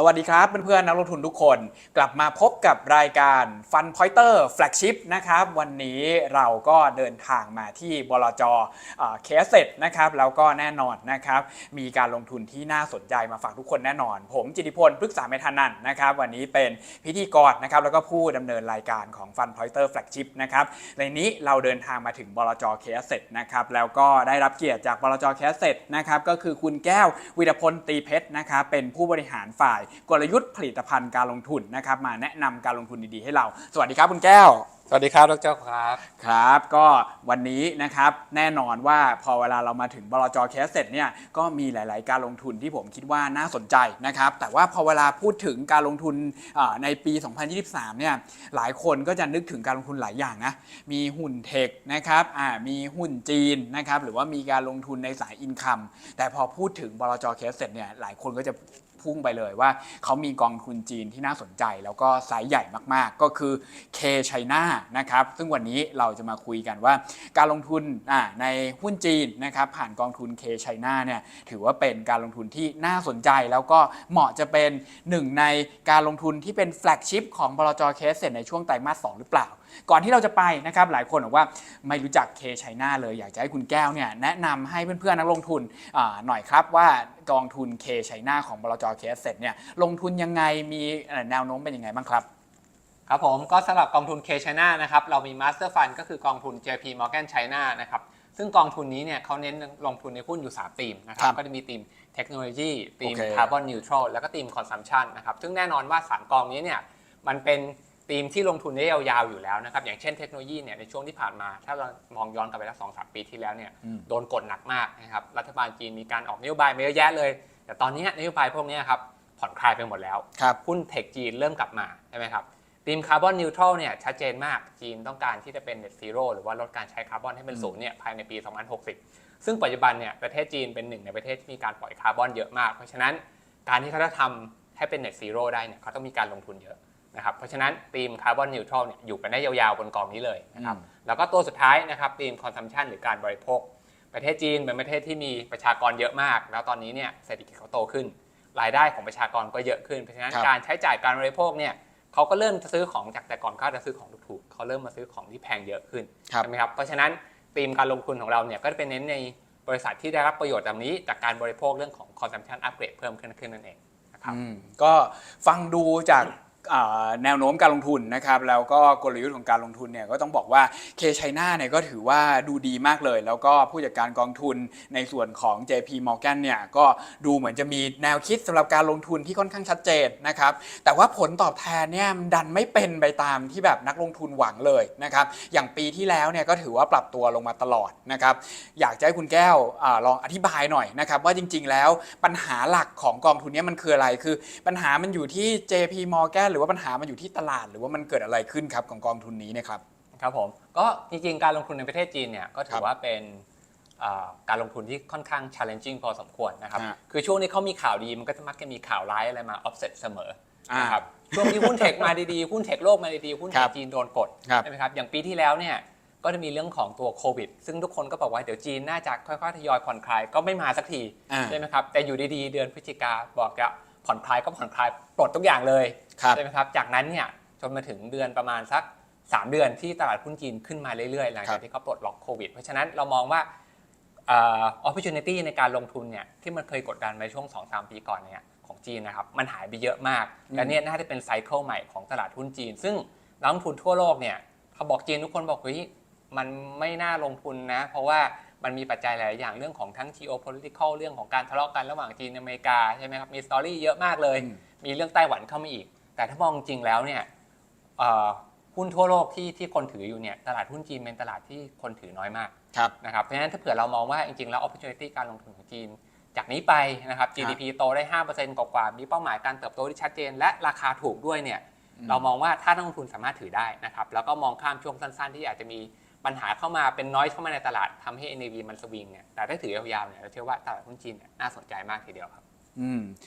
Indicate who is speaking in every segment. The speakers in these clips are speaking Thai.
Speaker 1: สวัสดีครับเพื่อนๆนักลงทุนทุกคนกลับมาพบกับรายการ Fun Pointer Flagship นะครับวันนี้เราก็เดินทางมาที่บลจเคสเซ็ตนะครับแล้วก็แน่นอนนะครับมีการลงทุนที่น่าสนใจมาฝากทุกคนแน่นอน ผมจิติพลพฤกษาเมธานันนะครับวันนี้เป็นพิธีกรนะครับแล้วก็ผู้ดำเนินรายการของ Fun Pointer Flagship นะครับในนี้เราเดินทางมาถึงบลจเคสเซ็ตนะครับแล้วก็ได้รับเกียรติจากบลจเคสเซ็ตนะครับก็คือคุณแก้ววิรพลตีเพชรนะครับเป็นผู้บริหารฝ่ายกลยุทธ์ผลิตภัณฑ์การลงทุนนะครับมาแนะนำการลงทุนดีๆให้เรา สวัสดีครับคุณแก้ว
Speaker 2: สวัสดีครับดรครับ
Speaker 1: ครับ ก็วันนี้นะครับแน่นอนว่าพอเวลาเรามาถึงบลจแคสเซ็ตเนี่ยก็มีหลาย ๆ การลงทุนที่ผมคิดว่าน่าสนใจนะครับแต่ว่าพอเวลาพูดถึงการลงทุนในปี 2023 เนี่ยหลายคนก็จะนึกถึงการลงทุนหลายอย่างนะมีหุ้นเทคนะครับอ่ามีหุ้นจีนนะครับหรือว่ามีการลงทุนในสายอินคัมแต่พอพูดถึงบลจแคสเซ็ตเนี่ยหลายคนก็จะพุ่งไปเลยว่าเขามีกองทุนจีนที่น่าสนใจ แล้วก็ไซส์ใหญ่มาก ๆ ก็คือ K China นะครับซึ่งวันนี้เราจะมาคุยกันว่า การลงทุนในหุ้นจีนนะครับผ่านกองทุน K China เนี่ยถือว่าเป็นการลงทุนที่น่าสนใจ แล้วก็เหมาะจะเป็นหนึ่งในการลงทุนที่เป็นแฟลกชิพของบลจเคสเซ็ในช่วงไตรมาส2หรือเปล่าก่อนที่เราจะไปนะครับหลายคนบอกว่าไม่รู้จัก K China เลย อยากจะให้คุณแก้วเนี่ยแนะนำให้เพื่อนๆนักลงทุนหน่อยครับว่ากองทุน K China ของบลจเคสเซ็เนี่ยลงทุนยังไงมีแนวโน้มเป็นยังไงบ้างครับ
Speaker 2: ครับผมก็สำหรับกองทุน K China นะครับเรามี Master Fund ก็คือกองทุน JP Morgan China นะครับซึ่งกองทุนนี้เนี่ยเขาเน้นลงทุนในหุ้นอยู่ 3 ธีมนะครั
Speaker 1: ครับบ
Speaker 2: ก็จะมีธีมเทคโนโลยีธีม
Speaker 1: โอเค
Speaker 2: Carbon Neutral แล้วก็ธีม Consumption นะครับซึ่งแน่นอนว่า 3 กองนี้เนี่ยมันเป็นธีมที่ลงทุนได้ยาวๆอยู่แล้วนะครับอย่างเช่นเทคโนโลยีเนี่ยในช่วงที่ผ่านมา ถ้าเรามองย้อนกลับไปสักสองสามปีที่แล้วเนี่ย
Speaker 1: อืม
Speaker 2: โดนกดหนักมากนะครับรัฐบาลจีนมีการออกนโยบายมาเยอะแยะเลย แต่ตอนนี้นโยบายพวกนี้ครับผ่อนคลายไปหมดแล้ว
Speaker 1: ครับ
Speaker 2: หุ้นเทคจีนเริ่มกลับมาใช่ไหมครับ ธีมคาร์บอนนิวทรัลเนี่ยชัดเจนมากจีนต้องการที่จะเป็น net zero หรือว่าลดการใช้คาร์บอนให้เป็นศูนย์เนี่ยภายในปี 2060 ซึ่งปัจจุบันเนี่ยประเทศจีนเป็นหนึ่งในประเทศที่มีการปล่อยคาร์บอนเยอะมาก เพราะฉะนั้นการที่เขาจะทำให้เป็น net zero ได้เนี่ยเขาต้องมีการลงทุนเยอะนะครับเพราะฉะนั้นธีมคาร์บอนนิวทรัลเนี่ยอยู่กันได้ยาวๆบนกองนี้เลยนะครับ
Speaker 1: อืม
Speaker 2: แล้วก็ตัวสุดท้ายนะครับธีม consumption หรือการบริโภค ประเทศจีนเป็นประเทศที่มีประชากรเยอะมาก แล้วตอนนี้เนี่ยเศรษฐกิจเขาโตขึ้น รายได้ของประชากรก็เยอะขึ้น เพราะฉะนั้น
Speaker 1: ครับ
Speaker 2: การใช้จ่ายการบริโภคเนี่ย เขาก็เริ่มจะซื้อของจากแต่ก่อนเขาจะซื้อของถูกๆเขาเริ่มมาซื้อของที่แพงเยอะขึ้น
Speaker 1: ครับ
Speaker 2: ใช่ไหมครับเพราะฉะนั้นธีมการลงทุนของเราเนี่ยก็จะเป็นเน้นในบริษัทที่ได้รับประโยชน์แบบนี้ จากการบริโภคเรื่องของ consumption upgrade เพิ่มขึ้นขึ้นนั่นเองนะครับ
Speaker 1: อืมก็ฟังดูจากอ่า แนวโน้มการลงทุนนะครับแล้วก็กลยุทธ์ของการลงทุนเนี่ยก็ต้องบอกว่าเคชัยนาเนี่ยก็ถือว่าดูดีมากเลย แล้วก็ผู้จัดการกองทุนในส่วนของ JP Morgan เนี่ยก็ดูเหมือนจะมีแนวคิดสำหรับการลงทุนที่ค่อนข้างชัดเจนนะครับแต่ว่าผลตอบแทนเนี่ยมันดันไม่เป็นไปตามที่แบบนักลงทุนหวังเลยนะครับอย่างปีที่แล้วเนี่ยก็ถือว่าปรับตัวลงมาตลอดนะครับอยากจะให้คุณแก้วอลองอธิบายหน่อยนะครับว่าจริง ๆ แล้วปัญหาหลักของกองทุนเนี้มันคืออะไรคือ ปัญหามันอยู่ที่ JP Morgan หรือว่าปัญหามันอยู่ที่ตลาด หรือว่ามันเกิดอะไรขึ้นครับของกองทุนนี้เนะครับ
Speaker 2: ครับผมก็จริงๆ การลงทุนในประเทศจีนเนี่ยก็ถื
Speaker 1: ครั
Speaker 2: อบว่าเป็นเอ่อการลงทุนที่ค่อนข้าง challenging พอสมควรนะครับ
Speaker 1: ฮะ
Speaker 2: คือช่วงนี้เขามีข่าวดีมันก็จะมักจะมีข่าวร้ายอะไรมา offset เสมอ
Speaker 1: อ่าน
Speaker 2: นะครับช่วงที่หุ้นเทคมาดีๆ หุ้นเทคโลกมาดีๆ หุ้นเท
Speaker 1: ครั
Speaker 2: ค
Speaker 1: บ
Speaker 2: จีนโดนกด
Speaker 1: ครับ
Speaker 2: ใช่ไหมครับอย่างปีที่แล้วเนี่ยก็จะมีเรื่องของตัวโควิด ซึ่งทุกคนก็บอกว่าเดี๋ยวจีนน่าจะค่อยๆทยอยผ่อนคลายก็ไม่มาสักที
Speaker 1: อ่า
Speaker 2: ใช่ไหมครับ แต่อยู่ดีๆ เดือนพฤศจิกาบอกจะ ผ่อนคลายก็ผ่อนคลายปลดทุกอย่างเลย
Speaker 1: ครับ
Speaker 2: ใช่ไหมครับ จากนั้นเนี่ยจนมาถึงเดือนประมาณสัก 3 เดือนที่ตลาดหุ้นจีนขึ้นมาเรื่อยๆ หลัง
Speaker 1: ครั
Speaker 2: จาก
Speaker 1: บ
Speaker 2: ที่เขาปลดล็อกโควิด เพราะฉะนั้นเรามองว่าเอ่อ opportunity ในการลงทุนเนี่ยที่มันเคยกดดันในช่วง 2-3 ปีก่อนเนี่ยของจีนนะครับมันหายไปเยอะมากและเนี่ยน่าจะเป็นไซเคิลใหม่ของตลาดหุ้นจีน ซึ่งนักลงทุนทั่วโลกเนี่ยเขาบอกจีนทุกคนบอกเฮ้ยมันไม่น่าลงทุนนะ เพราะว่า มันมีปัจจัยหลายอย่างเรื่องของทั้ง geopolitical เรื่องของการทะเลาะกันระหว่างจีนอเมริกาใช่ไหมครับมีสตอรี่เยอะมากเลย
Speaker 1: อืม
Speaker 2: มีเรื่องไต้หวันเข้ามาอีก แต่ถ้ามองจริงแล้วเนี่ยเอ่อหุ้นทั่วโลกที่ที่คนถืออยู่เนี่ยตลาดหุ้นจีนเป็นตลาดที่คนถือน้อยมาก
Speaker 1: ครับ
Speaker 2: นะครับเพราะฉะนั้นถ้าเผื่อเรามองว่าจริงๆแล้ว opportunity การลงทุนของจีน จากนี้ไปนะครับ GDP โตได้ 5%กว่าๆมีเป้าหมายการเติบโตที่ชัดเจน และราคาถูกด้วยเนี่ย
Speaker 1: อืม
Speaker 2: เรามองว่าถ้านักลงทุนสามารถถือได้นะครับแล้วก็มองข้ามช่วงสั้นๆ ที่อาจจะมี ปัญหาเข้ามาเป็นน้อยเข้ามาในตลาดทำให้ NAV มันสวิงเนี่ยแต่ถ้าถือยาวๆเนี่ยเราเชื่อว่าตลาดหุ้นจีนเนี่ยน่าสนใจมากทีเดียวครับ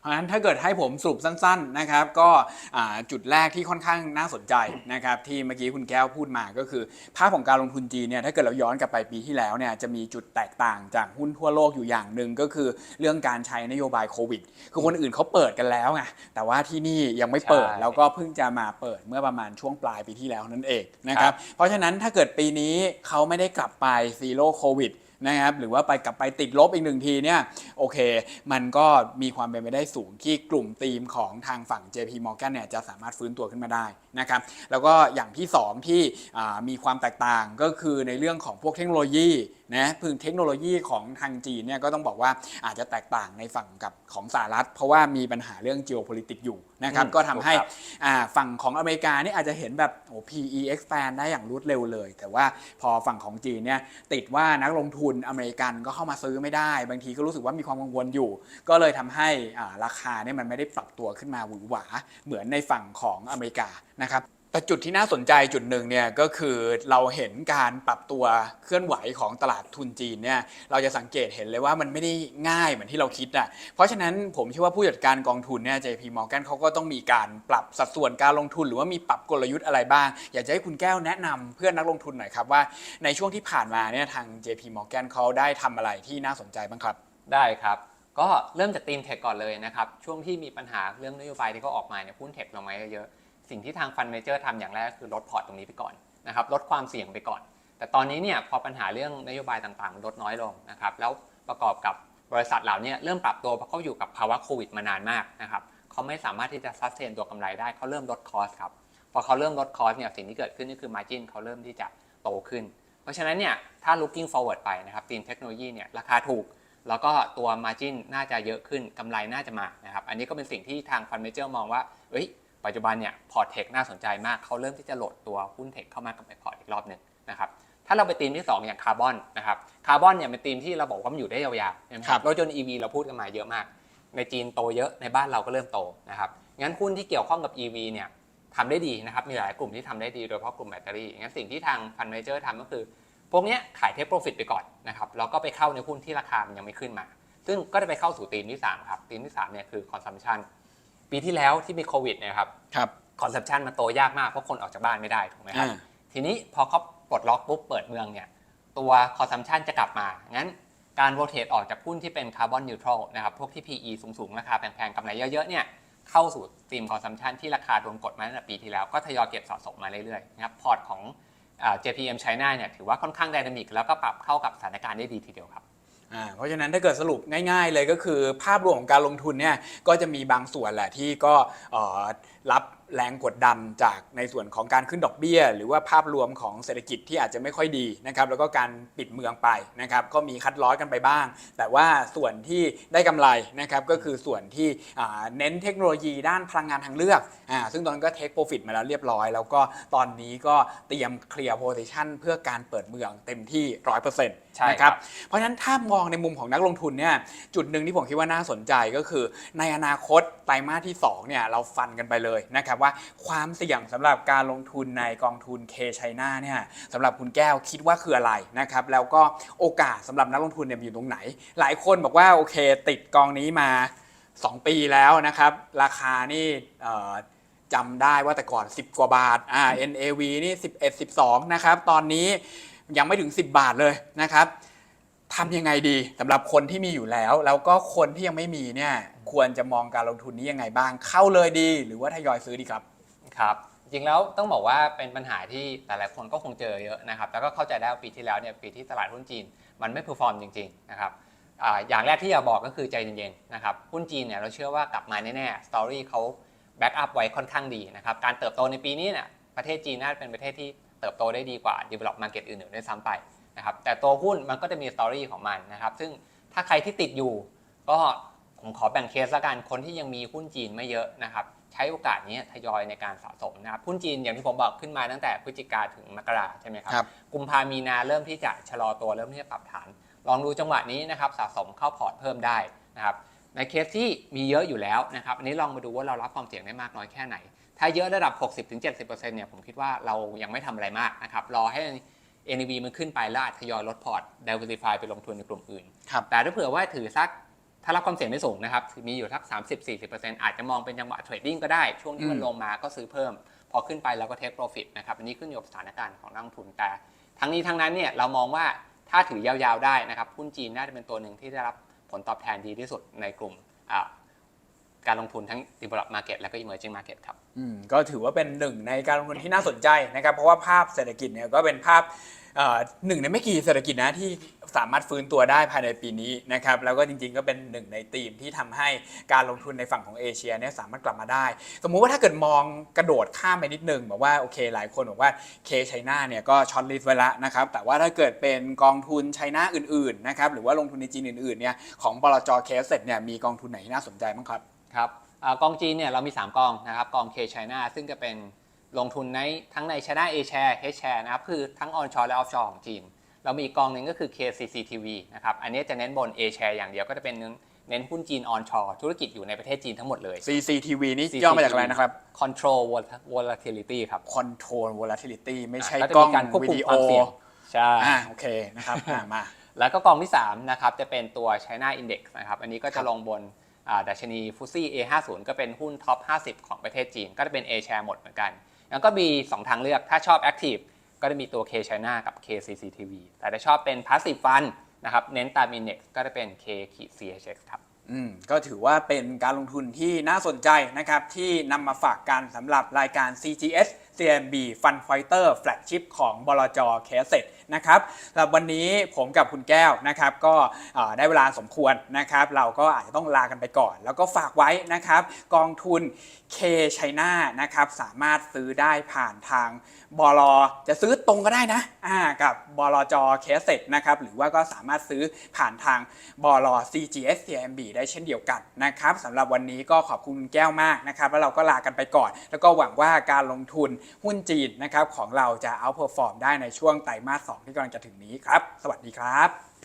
Speaker 1: เพราะฉะนั้นถ้าเกิดให้ผมสรุปสั้นๆนะครับก็อ่าจุดแรกที่ค่อนข้างน่าสนใจนะครับที่เมื่อกี้คุณแก้วพูดมาก็คือ ภาพของการลงทุนจีนเนี่ยถ้าเกิดเราย้อนกลับไปปีที่แล้วเนี่ยจะมีจุดแตกต่างจากหุ้นทั่วโลกอยู่อย่างหนึ่งก็คือเรื่องการใช้นโยบายโควิด คือคนอื่นเขาเปิดกันแล้วไงแต่ว่าที่นี่ยังไม่เปิด
Speaker 2: ใช่
Speaker 1: แล้วก็เพิ่งจะมาเปิดเมื่อประมาณช่วงปลายปีที่แล้วนั่นเองนะครับเพราะฉะนั้นถ้าเกิดปีนี้เขาไม่ได้กลับไปซีโร่โควิด นะครับหรือว่าไปกลับไปติดลบอีกหนึ่งทีเนี่ยโอเค มันก็มีความเป็นไปได้สูงที่กลุ่มธีมของทางฝั่ง JP Morgan เนี่ยจะสามารถฟื้นตัวขึ้นมาได้นะครับแล้วก็อย่างที่ 2 ที่อ่ามีความแตกต่างก็คือในเรื่องของพวกเทคโนโลยีนะพึ่งเทคโนโลยีของทางจีนเนี่ยก็ต้องบอกว่าอาจจะแตกต่างในฝั่งกับของสหรัฐ เพราะว่ามีปัญหาเรื่อง geopolitics อยู่นะครับ
Speaker 2: อืม
Speaker 1: ก็ทำให้
Speaker 2: ถูกครับ
Speaker 1: อ่าฝั่งของอเมริกานี่อาจจะเห็นแบบโอ้ PE expand ได้อย่างรวดเร็วเลย แต่ว่าพอฝั่งของจีนเนี่ยติดว่านักลงทุนอเมริกันก็เข้ามาซื้อไม่ได้ บางทีก็รู้สึกว่ามีความกังวลอยู่ ก็เลยทำให้ราคาเนี่ยมันไม่ได้ปรับตัวขึ้นมาหวือหวาเหมือนในฝั่งของอเมริกานะครับ แต่จุดที่น่าสนใจจุดหนึ่งเนี่ยก็คือเราเห็นการปรับตัวเคลื่อนไหวของตลาดทุนจีนเนี่ยเราจะสังเกตเห็นเลยว่ามันไม่ได้ง่ายเหมือนที่เราคิดอะเพราะฉะนั้นผมเชื่อว่าผู้จัดการกองทุนเนี่ย JP Morgan เขาก็ต้องมีการปรับสัดส่วนการลงทุน หรือว่ามีปรับกลยุทธ์อะไรบ้าง อยากจะให้คุณแก้วแนะนำเพื่อนนักลงทุนหน่อยครับว่าในช่วงที่ผ่านมาเนี่ยทาง JP Morgan เขาได้ทำอะไรที่น่าสนใจบ้างครับ
Speaker 2: ได้ครับก็เริ่มจากธีมเทคก่อนเลยนะครับช่วงที่มีปัญหาเรื่องนโยบายที่เขาออกมาเนี่ยหุ้นเทคลงมาเยอะๆ สิ่งที่ทางฟันเมเจอร์ทำอย่างแรกคือลดพอร์ตตรงนี้ไปก่อนนะครับลดความเสี่ยงไปก่อน แต่ตอนนี้เนี่ยพอปัญหาเรื่องนโยบายต่างๆ ลดน้อยลงนะครับแล้วประกอบกับบริษัทเหล่านี้เริ่มปรับตัวเพราะเขาอยู่กับภาวะโควิดมานานมากนะครับเขาไม่สามารถที่จะซัสเทนตัวกำไรได้เขาเริ่มลดคอสครับพอเขาเริ่มลดคอสเนี่ยสิ่งที่เกิดขึ้นก็คือ Margin เขาเริ่มที่จะโตขึ้น เพราะฉะนั้นเนี่ยถ้า looking forward ไปนะครับทีมเทคโนโลยีเนี่ยราคาถูก แล้วก็ตัว Margin น่าจะเยอะขึ้นกำไรน่าจะมานะครับอันนี้ก็เป็นสิ่งที่ทางฟันเมเจอร์มองว่าเอ้ย ปัจจุบันเนี่ยพอร์ตเทคน่าสนใจมากเขาเริ่มที่จะโหลดตัวหุ้นเทคเข้ามากับในพอร์ตอีกรอบหนึ่งนะครับถ้าเราไปตีมที่ 2 อย่างคาร์บอนนะครับคาร์บอนเนี่ยเป็นตีมที่เราบอกว่ามันอยู่ได้ยาวๆใช่ไหมค
Speaker 1: ครั
Speaker 2: รับบรถยนต์ EV เราพูดกันมาเยอะมาก ในจีนโตเยอะในบ้านเราก็เริ่มโตนะครับงั้นหุ้นที่เกี่ยวข้องกับ EV เนี่ยทำได้ดีนะครับมีหลายกลุ่มที่ทำได้ดีโดยเฉพาะกลุ่มแบตเตอรี่งั้นสิ่งที่ทางฟันเมเจอร์ทำก็คือ พวกเนี้ยขายเทคโปรฟิตไปก่อนนะครับแล้วก็ไปเข้าในหุ้นที่ราคามันยังไม่ขึ้นมา ซึ่งก็จะไปเข้าสู่ธีมที่3ครับธีมที่3เนี่ยคือ consumption ปีที่แล้วที่มีโควิดเนยครับ
Speaker 1: ครับ
Speaker 2: consumption มันโตยากมากเพราะคนออกจากบ้านไม่ได้ถูกไหมครับ
Speaker 1: อ่า
Speaker 2: ทีนี้พอเขาปลดล็อกปุ๊บเปิดเมืองเนี่ยตัว consumption จะกลับมา งั้นการ rotate ออกจากหุ้นที่เป็น carbon neutral นะครับ พวกที่ PE สูงๆ ราคาแพงๆกำไรเยอะๆ เนี่ย เข้าสู่ธีม consumption ที่ราคาโดนกดมาตั้งแต่ปีที่แล้ว ก็ทยอยเก็บสะสมมาเรื่อยๆ นะครับ พอร์ตของอ่า JPM China เนี่ยถือว่าค่อนข้างไดนามิกแล้วก็ปรับเข้ากับสถานการณ์ได้ดีทีเดียวครับ
Speaker 1: อ่า เพราะฉะนั้นถ้าเกิดสรุปง่าย ๆ เลยก็คือภาพรวมของการลงทุนเนี่ยก็จะมีบางส่วนแหละที่ก็ รับแรงกดดันจากในส่วนของการขึ้นดอกเบี้ย หรือว่าภาพรวมของเศรษฐกิจที่อาจจะไม่ค่อยดีนะครับแล้วก็การปิดเมืองไปนะครับก็มีคัดล้อยกันไปบ้าง แต่ว่าส่วนที่ได้กำไรนะครับก็คือส่วนที่อ่าเน้นเทคโนโลยีด้านพลังงานทางเลือกอ่าซึ่งตอนนั้นก็เทคโปรฟิตมาแล้วเรียบร้อย แล้วก็ตอนนี้ก็เตรียมเคลียร์โพซิชันเพื่อการเปิดเมืองเต็มที่ 100%
Speaker 2: ใช่
Speaker 1: นะค
Speaker 2: ครั
Speaker 1: รับบเพราะฉะนั้นถ้ามองในมุมของนักลงทุนเนี่ยจุดหนึ่งที่ผมคิดว่าน่าสนใจก็คือ ในอนาคตไตรมาสที่2เนี่ยเราฟันกันไปเลยนะครับว่าความเสี่ยงสำหรับการลงทุนในกองทุน K China เนี่ยสำหรับคุณแก้วคิดว่าคืออะไรนะครับแล้วก็โอกาสสำหรับนักลงทุนเนี่ยอยู่ตรงไหน หลายคนบอกว่าโอเคติดกองนี้มา 2 ปีแล้วนะครับราคานี่จำได้ว่าแต่ก่อน 10 กว่าบาทอ่า NAV นี่11 12นะครับตอนนี้ยังไม่ถึง 10 บาทเลยนะครับ ทำยังไงดีสำหรับคนที่มีอยู่แล้ว แล้วก็คนที่ยังไม่มีเนี่ยควรจะมองการลงทุนนี้ยังไงบ้าง เข้าเลยดี หรือว่าทยอยซื้อดีครับ
Speaker 2: ครับ จริงแล้วต้องบอกว่าเป็นปัญหาที่หลายๆคนก็คงเจอเยอะนะครับ แล้วก็เข้าใจได้ว่าปีที่แล้วเนี่ยปีที่ตลาดหุ้นจีน มันไม่เพอร์ฟอร์มจริงๆนะครับอาอย่างแรกที่อยากบอกก็คือใจเย็นๆนะครับหุ้นจีนเนี่ยเราเชื่อว่ากลับมาแน่ๆสตอรี่เขาแบ็กอัพไว้ค่อนข้างดีนะครับการเติบโตในปีนี้เนี่ยประเทศจีนน่าจะเป็นประเทศที่เติบโตได้ดีกว่า develop market อื่นๆด้วยซ้ำไป นะครับแต่ตัวหุ้นมันก็จะมีสตอรี่ของมันนะครับซึ่งถ้าใครที่ติดอยู่ ก็ผมขอแบ่งเคสละกันคนที่ยังมีหุ้นจีนไม่เยอะนะครับใช้โอกาสนี้ทยอยในการสะสมนะครับหุ้นจีนอย่างที่ผมบอกขึ้นมาตั้งแต่พฤศจิกาถึงมกราใช่ไหมครับ
Speaker 1: ครับ
Speaker 2: กุมภามีนาเริ่มที่จะชะลอตัวเริ่มที่จะปรับฐาน ลองดูจังหวะนี้นะครับสะสมเข้าพอร์ตเพิ่มได้นะครับในเคสที่มีเยอะอยู่แล้วนะครับอันนี้ลองมาดูว่าเรารับความเสี่ยงได้มากน้อยแค่ไหน ถ้าเยอะระดับ 60-70%เนี่ยผมคิดว่าเรายังไม่ทำอะไรมากนะครับรอให้ NAV มันขึ้นไปแล้วอาจทยอยลดพอร์ต diversify ไปลงทุนในกลุ่มอื่น
Speaker 1: ครับ
Speaker 2: แต่ถ้าเผื่อว่าถือสักถ้ารับความเสี่ยงไม่สูงนะครับ มีอยู่สัก 30-40%อาจจะมองเป็นจังหวะเทรดดิ้งก็ได้ ช่วงที่มัน
Speaker 1: อืม
Speaker 2: ลงมาก็ซื้อเพิ่ม พอขึ้นไปเราก็เทคโปรฟิตนะครับ อันนี้ขึ้นอยู่กับสถานการณ์ของนักลงทุน แต่ ทั้งนี้ทั้งนั้นเนี่ยเรามองว่าถ้าถือยาวๆได้นะครับ หุ้นจีนน่าจะเป็นตัวหนึ่งที่ได้รับผลตอบแทนดีที่สุดในกลุ่มอ่าการลงทุนทั้ง developed market และก็ emerging market ครับ
Speaker 1: อืม ก็ถือว่าเป็นหนึ่งในการลงทุนที่น่าสนใจนะครับ เพราะว่าภาพเศรษฐกิจเนี่ยก็เป็นภาพ เอ่อหนึ่งในไม่กี่เศรษฐกิจนะที่สามารถฟื้นตัวได้ภายในปีนี้นะครับแล้วก็จริงๆก็เป็นหนึ่งในธีมที่ทำให้การลงทุนในฝั่งของเอเชียเนี่ยสามารถกลับมาได้ สมมุติว่าถ้าเกิดมองกระโดดข้ามไปนิดนึงบอกว่าโอเคหลายคนบอกว่าเคไชน่าเนี่ยก็ช็อตลิสต์ไว้แล้วนะครับแต่ว่าถ้าเกิดเป็นกองทุนไชน่าอื่นๆนะครับหรือว่าลงทุนในจีนอื่นๆเนี่ยของบลจเคสเซ็ตเนี่ยมีกองทุนไหนที่น่าสนใจบ้างครับ
Speaker 2: ครับอากองจีนเนี่ยเรามี 3 กองนะครับกอง K China ซึ่งจะเป็น ลงทุนในทั้งใน China A share H share นะครับคือทั้ง onshore และ offshore ของจีน เรามีอีกกองหนึ่งก็คือ KCCTV นะครับอันนี้จะเน้นบน A share อย่างเดียวก็จะเป็นเน้นเน้นหุ้นจีน onshore ธุรกิจอยู่ในประเทศจีนทั้งหมดเลย
Speaker 1: CCTV นี่ย่อมาจากอะไรนะครับ
Speaker 2: Control Vol- Volatility ครับ
Speaker 1: control volatility ไม่ใช่
Speaker 2: ก็จะ
Speaker 1: กล้
Speaker 2: มี
Speaker 1: อง
Speaker 2: การควบ
Speaker 1: วิ
Speaker 2: คุม
Speaker 1: ดี
Speaker 2: ค
Speaker 1: โอ
Speaker 2: วามเสี่ยงใช่
Speaker 1: อ่าโอเคนะครับอ่ามา
Speaker 2: แล้วก็กองที่3นะครับจะเป็นตัว China Index นะครับอันนี้ก็
Speaker 1: ครั
Speaker 2: จะ
Speaker 1: บ
Speaker 2: ลงบนอ่าดัชนีฟุซี่ A50 ก็เป็นหุ้นท็อป 50 ของประเทศจีน ก็จะเป็น A share หมดเหมือนกัน แล้วก็มี 2 ทางเลือกถ้าชอบ Active ก็จะมีตัว K China กับ KCCTV แต่ถ้าชอบเป็น Passive Fund นะครับเน้นตาม Index ก็จะเป็น K CHX ครับ
Speaker 1: อืมก็ถือว่าเป็นการลงทุนที่น่าสนใจนะครับที่นำมาฝากกันสำหรับรายการ CGS CMB Fund Fighter Flagship ของบลจเคสเซ็ตนะครับสำหรับวันนี้ผมกับคุณแก้วนะครับก็ได้เวลาสมควรนะครับ เราก็อาจจะต้องลากันไปก่อน แล้วก็ฝากไว้นะครับ กองทุน K China นะครับสามารถซื้อได้ผ่านทางบลจะซื้อตรงก็ได้นะอ่ากับบลจเคสเซ็ตนะครับหรือว่าก็สามารถซื้อผ่านทางบล CGS CMB ได้เช่นเดียวกันนะครับสำหรับวันนี้ก็ขอบคุณคุณแก้วมากนะครับ แล้วเราก็ลากันไปก่อน แล้วก็หวังว่าการลงทุนหุ้นจีนนะครับของเราจะเอาเพอร์ฟอร์มได้ในช่วงไตรมาส 2 ที่กำลังจะถึงนี้ครับ สวัสดีครับ